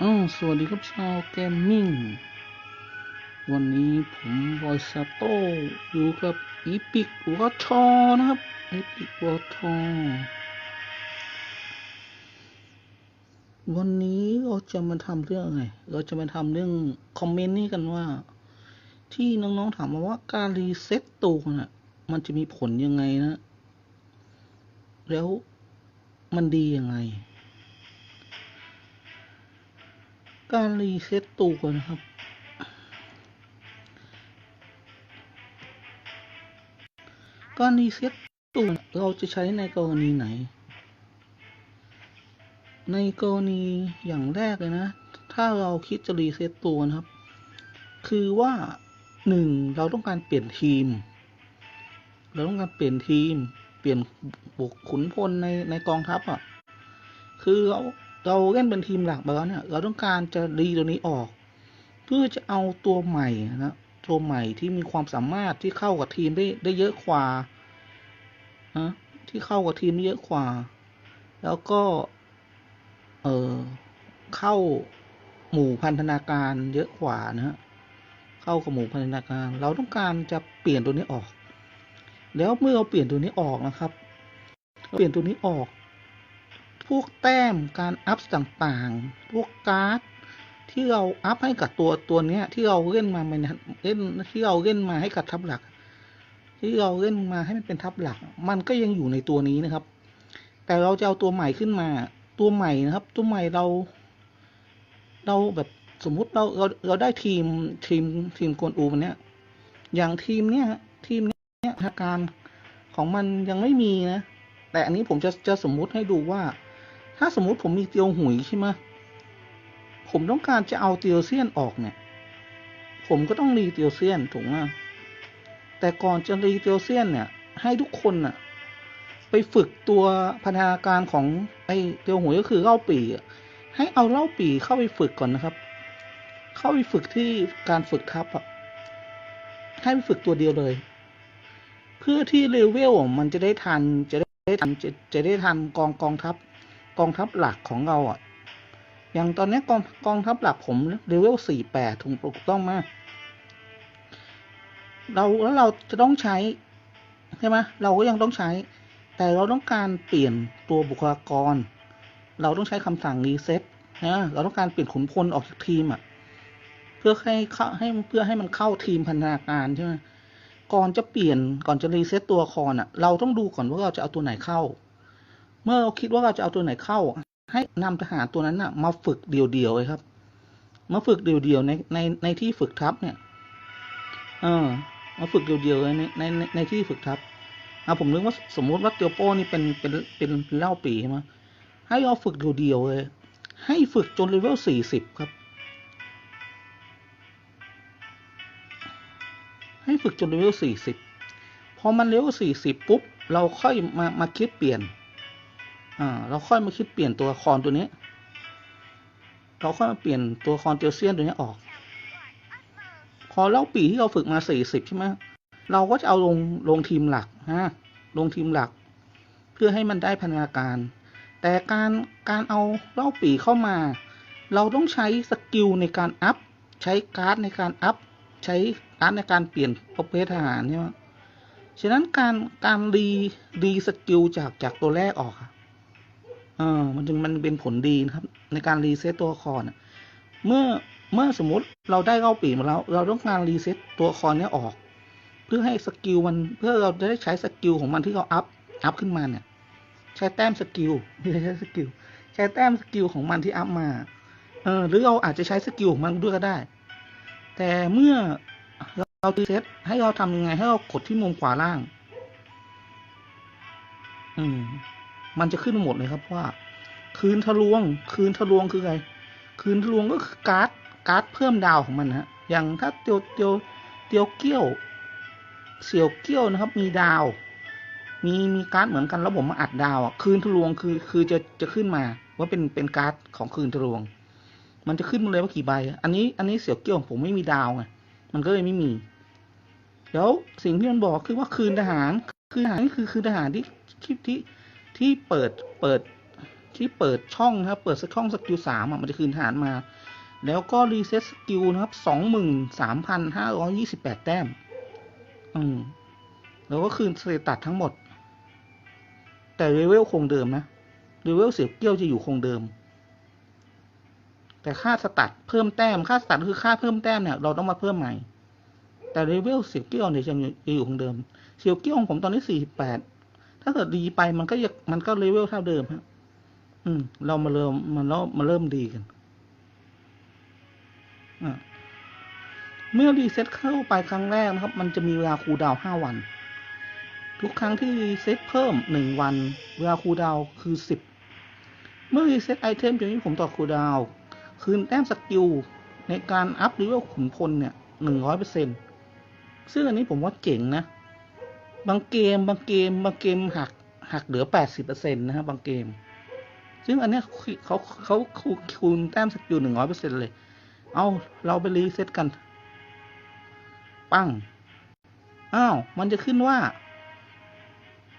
อ้าวสวัสดีครับชาวเกมมิ่ง วันนี้ผมบอยซาโต้อยู่กับอีพิกวอทอนะครับอีพิกวอทอวันนี้เราจะมาทำเรื่องอะไรเราจะมาทำเรื่องคอมเมนต์นี้กันว่า ที่น้องๆถามมาว่าการรีเซ็ตตัวน่ะ มันจะมีผลยังไงนะ แล้วมันดียังไง การรีเซ็ตตัวนะครับ การรีเซ็ตตัวเราจะใช้ในกรณีไหน ในกรณีอย่างแรกเลยนะ ถ้าเราคิดจะรีเซ็ตตัวนะครับ คือว่าหนึ่งเราต้องการเปลี่ยนทีม เราต้องการเปลี่ยนทีม เปลี่ยนบุคขุนพลในในกองทัพอะ คือเรา เราเล่นเป็นทีมหลักไปแล้วเนี่ยเราต้องการจะรีตัวนี้ออก เพื่อจะเอาตัวใหม่นะตัวใหม่ที่มีความสามารถที่เข้ากับทีมได้ได้เยอะกว่านะที่เข้ากับทีมได้เยอะกว่า แล้วก็ เออเข้าหมู่พันธนาการเยอะกว่านะฮะเข้ากับหมู่พันธนาการ เราต้องการจะเปลี่ยนตัวนี้ออก แล้วเมื่อเราเปลี่ยนตัวนี้ออกนะครับ เปลี่ยนตัวนี้ออก พวกแต้มการอัพต่างๆ พวกการ์ดที่เราอัพให้กับตัวตัวเนี้ย ที่เราเล่นมามันเล่นที่เราเล่นมาให้กับทัพหลัก ที่เราเล่นมาให้มันเป็นทัพหลัก มันก็ยังอยู่ในตัวนี้นะครับ แต่เราจะเอาตัวใหม่ขึ้นมา ตัวใหม่นะครับ ตัวใหม่เรา เราแบบสมมุติเราเราเราได้ทีมทีมทีมกวนอูมันเนี้ยอย่างทีมเนี้ยทีมเนี้ยอาการของมันยังไม่มีนะ แต่อันนี้ผมจะจะสมมุติให้ดูว่า ถ้าสมมุติผมมีเตียวหุยใช่ไหมผมต้องการจะเอาเตียวเซียนออกเนี่ย ผมก็ต้องรีเตียวเซียนถูกไหมแต่ก่อนจะรีเตียวเซียนเนี่ย ให้ทุกคนน่ะ ไปฝึกตัวพันธนาการของไอ้เตียวหุยก็คือเล่าปีให้เอาเล่าปีเข้าไปฝึกก่อนนะครับ เข้าไปฝึกที่การฝึกทัพอะให้ไปฝึกตัวเดียวเลย เพื่อที่เลเวลมันจะได้ทันจะได้ทันจะจะได้ทันกองกองทัพ กองทัพหลักของเราอะ อย่างตอนนี้กองกองทัพหลักผมเลเวลสี่แปดถูกถูกต้องมาก เราแล้วเราจะต้องใช้ใช่ไหมเราก็ยังต้องใช้ แต่เราต้องการเปลี่ยนตัวบุคลากร เราต้องใช้คำสั่งรีเซ็ตนะเราต้องการเปลี่ยนขุนพลออกจากทีมอะเพื่อให้เข้าให้เพื่อให้มันเข้าทีมพันธนาการใช่ไหมก่อนจะเปลี่ยนก่อนจะรีเซ็ตตัวละครอะ เราต้องดูก่อนว่าเราจะเอาตัวไหนเข้า เมื่อเราคิดว่าเราจะเอาตัวไหนเข้า ให้นำทหารตัวนั้นน่ะ มาฝึกเดี่ยวๆเลยครับ มาฝึกเดี่ยวๆในในในที่ฝึกทัพเนี่ย เออ มาฝึกเดี่ยวๆเลยในในในที่ฝึกทัพอะผมนึกว่าสมมุติว่าเตียวโป้นี่เป็นเป็นเป็นเป็นเล่าปีใช่ไหมให้เราฝึกเดี่ยวๆเลย ให้ฝึกจนเลเวลสี่สิบครับ ให้ฝึกจนเลเวลสี่สิบพอมันเลเวลสี่สิบปุ๊บ เราค่อยมามาคิดเปลี่ยน อ่า เราค่อยมาคิดเปลี่ยนตัวละครตัวนี้ เราค่อยมาเปลี่ยนตัวละครเตียวเซียนตัวนี้ออก พอเล่าปีที่เราฝึกมาสี่สิบใช่ไหมเราก็จะเอาลงลงทีมหลักฮะลงทีมหลัก เพื่อให้มันได้พันธนาการ แต่การการเอาเล่าปีเข้ามา เราต้องใช้สกิลในการอัพใช้การ์ดในการอัพใช้การ์ดในการเปลี่ยนประเภททหารใช่ไหมฉะนั้นการการรีรีสกิลจากจากตัวแรกออกอะ เออมันจึงมันเป็นผลดีนะครับ ในการรีเซ็ตตัวครอะเมื่อเมื่อสมมติเราได้เล่าปีมาแล้ว เราต้องการรีเซ็ตตัวละครเนี้ยออก เพื่อให้สกิลมันเพื่อเราจะได้ใช้สกิลของมันที่เราอัพอัพขึ้นมาเนี่ย ใช้แต้มสกิลไม่ใช่ใช้สกิลใช้แต้มสกิลของมันที่อัพมาเออหรือเราอาจจะใช้สกิลของมันด้วยก็ได้ แต่เมื่อเรารีเซ็ตให้เราทำยังไงให้เรากดที่มุมขวาล่าง อืม มันจะขึ้นหมดเลยครับว่า คืนทะลวง คืนทะลวงคืออะไรคืนทะลวงก็คือการ์ดการ์ดเพิ่มดาวของมันนะฮะอย่างถ้าเตียวเตียวเตียวเกี้ยว เสี่ยวเกี้ยวนะครับ มีดาว มีมีการ์ดเหมือนกันแล้วผมมาอัดดาวอะคืนทะลวงคือคือจะจะขึ้นมาว่าเป็นเป็นการ์ดของคืนทะลวง มันจะขึ้นมาเลยว่ากี่ใบ อันนี้อันนี้เสี่ยวเกี้ยวผมไม่มีดาวไงมันก็เลยไม่มีแล้วสิ่งที่มันบอกคือว่าคืนทหาร คืนทหารนี่คือคืนทหารที่ที่ ที่เปิดเปิดที่เปิดช่องนะครับ เปิดช่องสกิลสามอะมันจะคืนฐานมา แล้วก็รีเซ็ตสกิลนะครับสองหมื่นสามพันห้าร้อยี่สิบแปดแต้ม อืม แล้วก็คืนสเตตัสทั้งหมด แต่เลเวลคงเดิมนะเลเวลเสียเกี้ยวจะอยู่คงเดิม แต่ค่าสตัดเพิ่มแต้ม ค่าสตัดคือค่าเพิ่มแต้มเนี่ยเราต้องมาเพิ่มใหม่ แต่เลเวลเสียเกี้ยวเนี่ยจะอยู่จะอยู่คงเดิมเสียเกี้ยวของผมตอนนี้สี่สิบแปด ถ้าเกิดดีไปมันก็ยังมันก็เลเวลเท่าเดิมฮะอืม เรามาเริ่มมันเรามาเริ่มดีกันอะเมื่อรีเซ็ตเข้าไปครั้งแรกนะครับ มันจะมีเวลาคูลดาวห้าวัน ทุกครั้งที่รีเซ็ตเพิ่มหนึ่งวัน เวลาคูลดาวคือสิบเมื่อรีเซ็ตไอเทมจะมีผมต่อคูลดาวคืนแต้มสกิลในการอัพเลเวลขุนพลเนี่ยหนึ่งร้อยเปอร์เซ็นซึ่งอันนี้ผมว่าเจ๋งนะ บางเกม บางเกม บางเกมหักหักเหลือแปดสิบเปอร์เซ็นต์นะฮะบางเกม ซึ่งอันเนี้ยเขาเขาคูณแต้มสกิลหนึ่งร้อยเปอร์เซ็นต์เลย เอาเราไปรีเซ็ตกัน ปั้ง อ้าว มันจะขึ้นว่า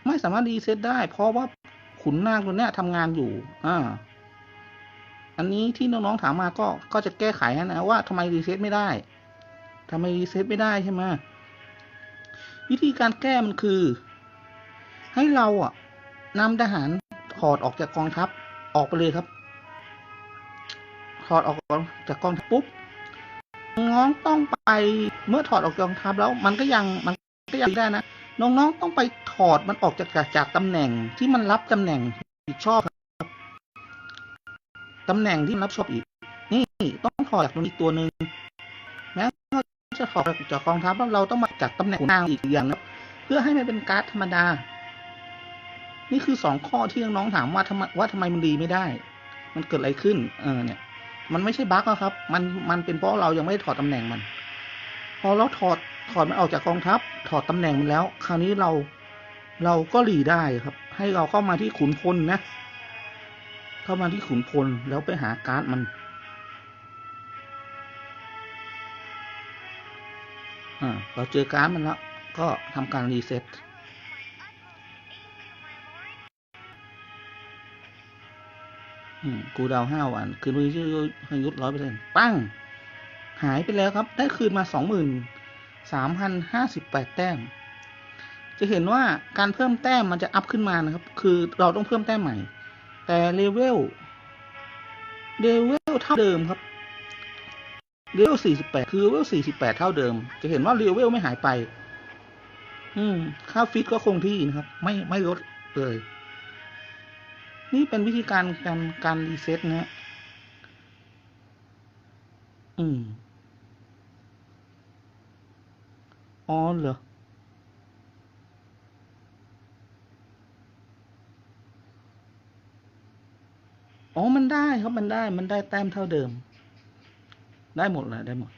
ไม่สามารถรีเซ็ตได้ เพราะว่าขุนนางตัวเนี้ยทำงานอยู่ อ่า อันนี้ที่น้องๆถามมาก็ก็จะแก้ไขนะว่าทำไมรีเซ็ตไม่ได้ทำไมรีเซ็ตไม่ได้ใช่ไหม วิธีการแก้มันคือ ให้เราอะนำทหารถอดออกจากกองทัพออกไปเลยครับถอดออกจากกองทัพปุ๊บน้องต้องไปเมื่อถอดออกจากกองทัพแล้ว มันก็ยังมันก็ยังได้นะน้องๆต้องไปถอดมันออกจากจากจากตำแหน่งที่มันรับตำแหน่งผิดชอบครับตำแหน่งที่มันรับชอบอีก นี่ต้องถอดจากมันอีกตัวหนึ่ง จะถอดจากกองทัพเราต้องมาจัดตำแหน่งขุนนางอีกอย่างนะเพื่อให้มันเป็นการ์ดธรรมดา นี่คือสองข้อที่น้องๆถามว่าทำไมว่าทำไมมันดีไม่ได้ มันเกิดอะไรขึ้น เออเนี่ย มันไม่ใช่บั๊กนะครับ มันมันเป็นเพราะเรายังไม่ได้ถอดตำแหน่งมัน พอเราถอดถอดมันออกจากกองทัพ ถอดตำแหน่งมันแล้ว คราวนี้เราเราก็รีได้ครับ ให้เราเข้ามาที่ขุนพลนะ เข้ามาที่ขุนพลแล้วไปหาการ์ดมัน เราเจอการ์ดมันแล้ว ก็ทำการรีเซ็ตกูดาวห้าวันคืนมือชื่อให้ยุดร้อยเปอร์เซ็นต์ปั้ง หายไปแล้วครับ ได้คืนมาสองหมื่นสามพันห้าสิบแปดแต้ม จะเห็นว่าการเพิ่มแต้มมันจะอัพขึ้นมานะครับ คือเราต้องเพิ่มแต้มใหม่ แต่เลเวลเลเวลเท่าเดิมครับ เลเวลสี่สิบแปดคือเลเวลสี่สิบแปดเท่าเดิม จะเห็นว่าเลเวลไม่หายไป อืม ค่าฟิตก็คงที่นะครับ ไม่ไม่ลดเลย นี่เป็นวิธีการการการรีเซ็ตนะฮะอืม อ๋อเหรออ๋อ มันได้ครับ มันได้ มันได้แต้มเท่าเดิม ได้หมดเลยได้หมด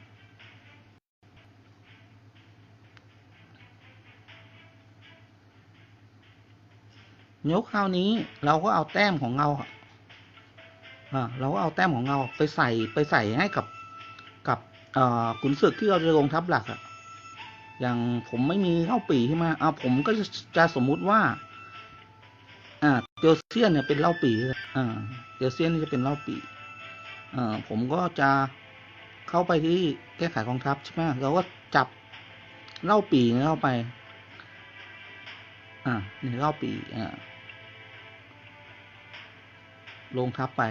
ยกคราวนี้เราก็เอาแต้มของเราอ่าเราก็เอาแต้มของเราไปใส่ไปใส่ให้กับกับขุนศึกที่เราจะลงทัพหลักอะอย่างผมไม่มีเข้าปีใช่ไหมเอาผมก็จะจะสมมุติว่า อ่าเจลเซียนเนี่ยเป็นเล่าปีอ่าเจลเซียนนี่จะเป็นเล่าปีอ่าผมก็จะ เข้าไปที่แก้ไขกองทัพใช่ไหมเราก็จับเล่าปีเข้าไป อ่านี่เล่าปีอ่าลงทับไป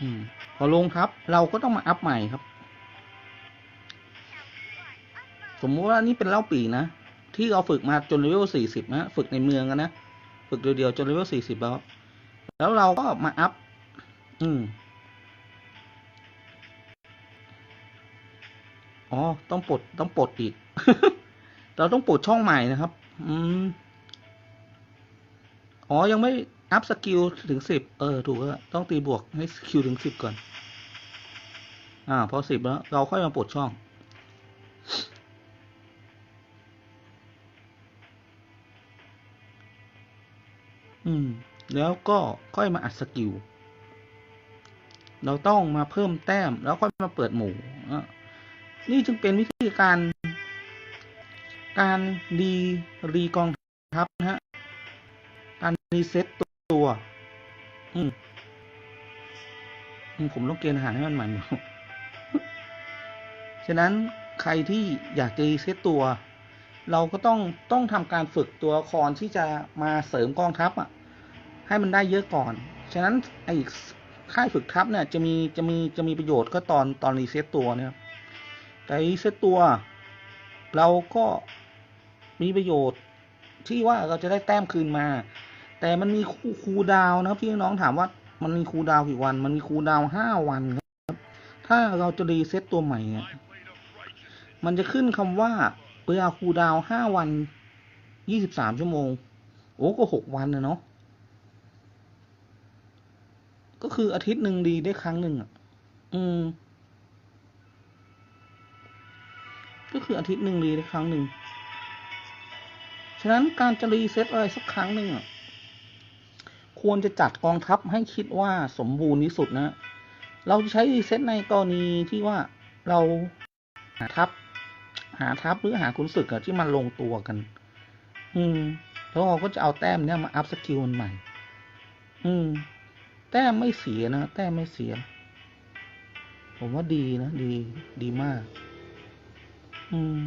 อืม พอลงทับ เราก็ต้องมาอัพใหม่ครับ สมมุติว่านี่เป็นเล่าปีนะ ที่เราฝึกมาจนเลเวลสี่สิบนะ ฝึกในเมืองกันนะ ฝึกเดียวๆจนเลเวลสี่สิบแล้ว แล้วเราก็มาอัพ อืม อ๋อ ต้องปลด ต้องปลดอีก เราต้องปลดช่องใหม่นะครับ อืม อ๋อ ยังไม่อัพสกิลถึงสิบ เออ ถูกแล้วต้องตีบวกให้สกิลถึงสิบก่อน อ่า พอสิบแล้ว เราค่อยมาปลดช่อง อืม แล้วก็ค่อยมาอัดสกิล เราต้องมาเพิ่มแต้ม แล้วค่อยมาเปิดหมู่อะ นี่จึงเป็นวิธีการ การรีรีกองทัพนะฮะ การรีเซ็ตตัวอืมผมต้องเกณฑ์อาหารให้มันใหม่หมดฉะนั้นใครที่อยากจะรีเซ็ตตัว เราก็ต้องต้องทำการฝึกตัวละครที่จะมาเสริมกองทัพอะ ให้มันได้เยอะก่อน ฉะนั้นไอ้ค่ายฝึกทัพเนี่ยจะมีจะมีจะมีประโยชน์ก็ตอนตอนรีเซ็ตตัวเนี่ยครับ แต่เซตตัว เราก็มีประโยชน์ที่ว่าเราจะได้แต้มคืนมา แต่มันมีคูลดาวนะครับพี่น้องถามว่ามันมีคูลดาวกี่วัน มันมีคูลดาวห้าวันครับ ถ้าเราจะรีเซ็ตตัวใหม่เนี่ยมันจะขึ้นคำว่าเวลาคูลดาวห้าวันยี่สิบสามชั่วโมง โอ้ก็หกวันนะเนาะก็คืออาทิตย์หนึ่งดีได้ครั้งหนึ่งอะ อืม ก็คืออาทิตย์หนึ่งดีครั้งหนึ่ง ฉะนั้นการจะรีเซ็ตอะไรสักครั้งหนึ่งอะ ควรจะจัดกองทัพให้คิดว่าสมบูรณ์ที่สุดนะ เราจะใช้รีเซ็ตในกรณีที่ว่าเราหาทัพ หาทัพหรือหาคุณศึกอะที่มันลงตัวกัน อืม แล้วเราก็จะเอาแต้มเนี้ยมาอัพสกิลมันใหม่ อืม แต้มไม่เสียนะ แต้มไม่เสีย ผมว่าดีนะ ดี ดีมาก อืม